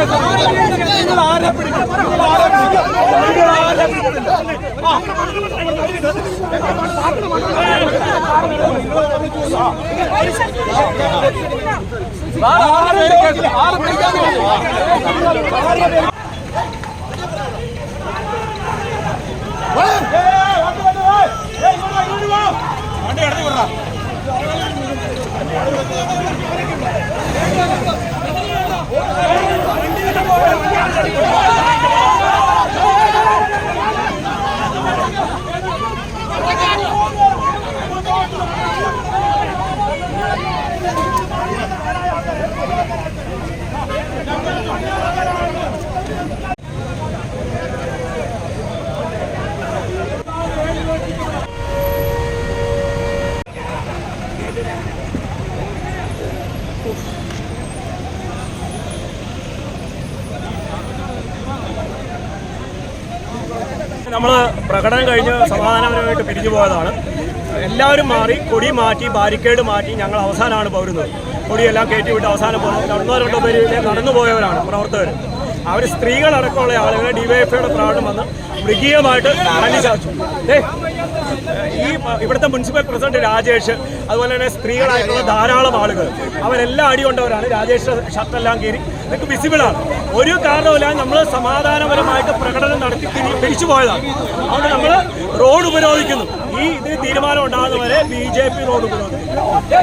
നിങ്ങൾ ആരെ പിടിക്കും നിങ്ങൾ ആരെ പിടിക്കും നിങ്ങൾ ആരെ പിടിക്കും വണ്ടി ഇടഞ്ഞു വിടാം നമ്മൾ പ്രകടനം കഴിഞ്ഞ് സമാധാനപരമായിട്ട് പിരിഞ്ഞു പോയതാണ്. എല്ലാവരും മാറി കൊടി മാറ്റി ബാരിക്കേഡ് മാറ്റി ഞങ്ങൾ അവസാനമാണ് പോരുന്നത്. കൊടിയെല്ലാം കയറ്റി വിട്ട് അവസാനം പോകുന്നത് രണ്ടോ രണ്ടോ പേര് നടന്നു പോയവരാണ് പ്രവർത്തകർ അവർ സ്ത്രീകളടക്കമുള്ള ആളുകളെ ഡിവൈഎഫ്ഐയുടെ പ്രാവണം വന്ന് മൃഗീയമായിട്ട് തല്ലിച്ചാച്ചു ഏ ഈ ഇവിടുത്തെ മുനിസിപ്പൽ പ്രസിഡന്റ് രാജേഷ് അതുപോലെ തന്നെ സ്ത്രീകളായിട്ടുള്ള ധാരാളം ആളുകൾ അവരെല്ലാം അടികൊണ്ടവരാണ് രാജേഷ് ഷർട്ടെല്ലാം കീറി. ഇതൊക്കെ വിസിബിളാണ്. ഒരു കാരണവുമില്ല നമ്മൾ സമാധാനപരമായിട്ട് പ്രകടനം നടത്തി തിരി- തിരിച്ചു പോയതാണ്. അതുകൊണ്ട് നമ്മൾ റോഡ് ഉപരോധിക്കുന്നു. ഈ ഇതിന് തീരുമാനം ഉണ്ടാകുന്നവരെ ബി ജെ പി റോഡ് ഉപരോധിക്കും